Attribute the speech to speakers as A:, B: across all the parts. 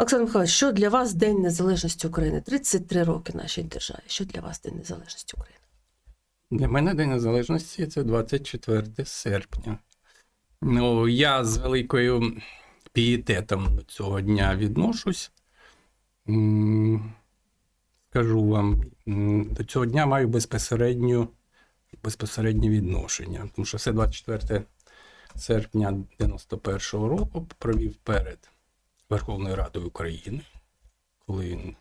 A: Олександр Михайлович, що для вас День Незалежності України? 33 роки нашій державі. Що для вас День Незалежності України?
B: Для мене День Незалежності це 24 серпня. Ну, я з великою пієтетом до цього дня відношусь. Скажу вам, до цього дня маю безпосередню, безпосереднє відношення. Тому що все 24 серпня 91-го року провів перед Верховною Радою України, коли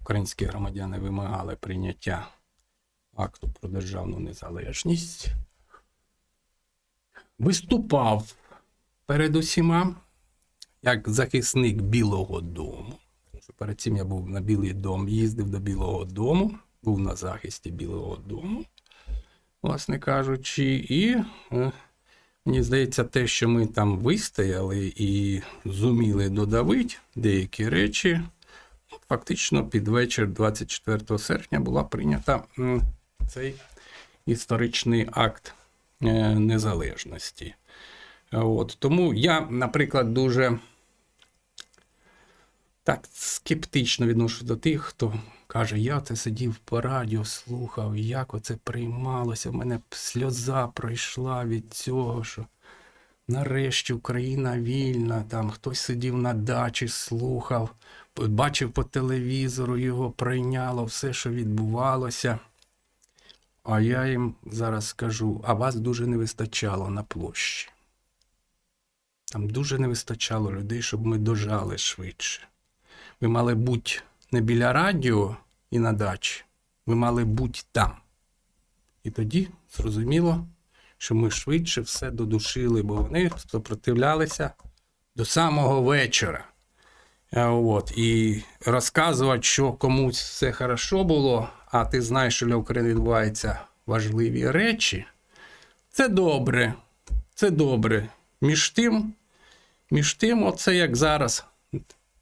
B: українські громадяни вимагали прийняття акту про державну незалежність. Виступав перед усіма як захисник Білого Дому. Перед цим я був на Білий Дом, їздив до Білого Дому, був на захисті Білого Дому, власне кажучи, і е, мені здається, те, що ми там вистояли і зуміли додавити деякі речі, фактично під вечір 24 серпня була прийнята цей історичний акт е, незалежності. От, тому я, наприклад, дуже так скептично відношу до тих, хто каже, я це сидів по радіо, слухав, як оце приймалося. В мене сльоза пройшла від цього, що нарешті Україна вільна, там хтось сидів на дачі, слухав, бачив по телевізору, його прийняло все, що відбувалося. А я їм зараз скажу, а вас дуже не вистачало на площі. Там дуже не вистачало людей, щоб ми дожали швидше. Ви мали бути не біля радіо і на дачі, ви мали бути там. І тоді зрозуміло, що ми швидше все додушили, бо вони сопротивлялися до самого вечора. От, і розказувати, що комусь все хорошо було, а ти знаєш, що для України відбуваються важливі речі, це добре. Це добре. Між тим, між тим, оце як зараз.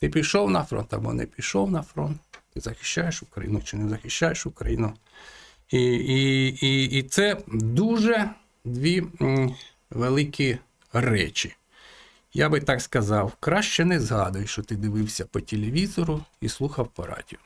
B: Ти пішов на фронт або не пішов на фронт. Ти захищаєш Україну чи не захищаєш Україну. І, і, і, і це дуже дві великі речі. Я би так сказав, краще не згадуй, що ти дивився по телевізору і слухав по радіо.